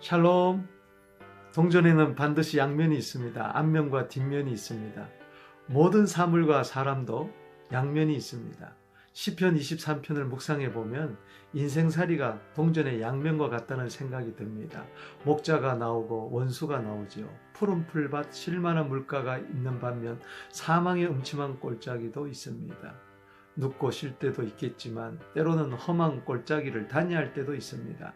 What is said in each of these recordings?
샬롬. 동전에는 반드시 양면이 있습니다. 앞면과 뒷면이 있습니다. 모든 사물과 사람도 양면이 있습니다. 시편 23편을 묵상해 보면 인생살이가 동전의 양면과 같다는 생각이 듭니다. 목자가 나오고 원수가 나오지요. 푸른 풀밭 실만한 물가가 있는 반면 사망의 음침한 골짜기도 있습니다. 눕고 쉴 때도 있겠지만 때로는 험한 골짜기를 다니할 때도 있습니다.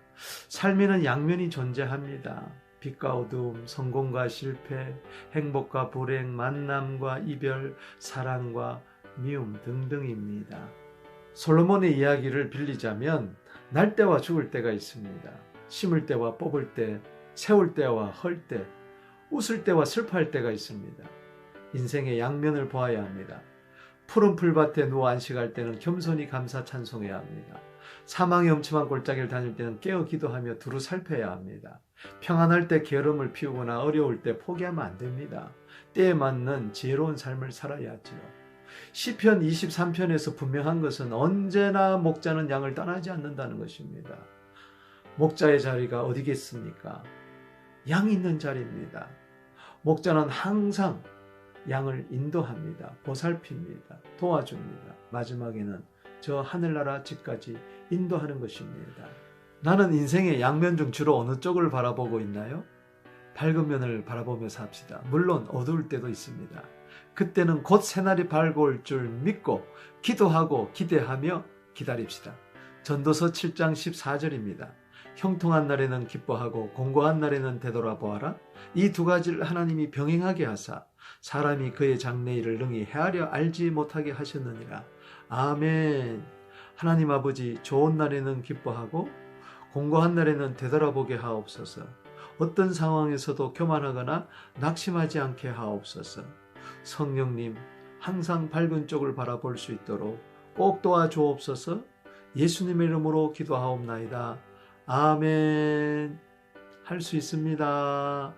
삶에는 양면이 존재합니다. 빛과 어두움, 성공과 실패, 행복과 불행, 만남과 이별, 사랑과 미움 등등입니다. 솔로몬의 이야기를 빌리자면 날 때와 죽을 때가 있습니다. 심을 때와 뽑을 때, 세울 때와 헐 때, 웃을 때와 슬퍼할 때가 있습니다. 인생의 양면을 보아야 합니다. 푸른 풀밭에 누워 안식할 때는 겸손히 감사 찬송해야 합니다. 사망의 엄침한 골짜기를 다닐 때는 깨어 기도하며 두루 살펴야 합니다. 평안할 때 게으름을 피우거나 어려울 때 포기하면 안 됩니다. 때에 맞는 지혜로운 삶을 살아야지요. 시편 23편에서 분명한 것은 언제나 목자는 양을 떠나지 않는다는 것입니다. 목자의 자리가 어디겠습니까? 양이 있는 자리입니다. 목자는 항상 양을 인도합니다. 보살핍니다. 도와줍니다. 마지막에는 저 하늘나라 집까지 인도하는 것입니다. 나는 인생의 양면 중 주로 어느 쪽을 바라보고 있나요? 밝은 면을 바라보며 삽시다. 물론 어두울 때도 있습니다. 그때는 곧 새날이 밝아올 줄 믿고 기도하고 기대하며 기다립시다. 전도서 7장 14절입니다. 형통한 날에는 기뻐하고 공고한 날에는 되돌아보아라. 이 두 가지를 하나님이 병행하게 하사 사람이 그의 장래일을 능히 헤아려 알지 못하게 하셨느니라. 아멘. 하나님 아버지 좋은 날에는 기뻐하고 공고한 날에는 되돌아보게 하옵소서. 어떤 상황에서도 교만하거나 낙심하지 않게 하옵소서. 성령님, 항상 밝은 쪽을 바라볼 수 있도록 꼭 도와주옵소서. 예수님의 이름으로 기도하옵나이다. 아멘. 할 수 있습니다.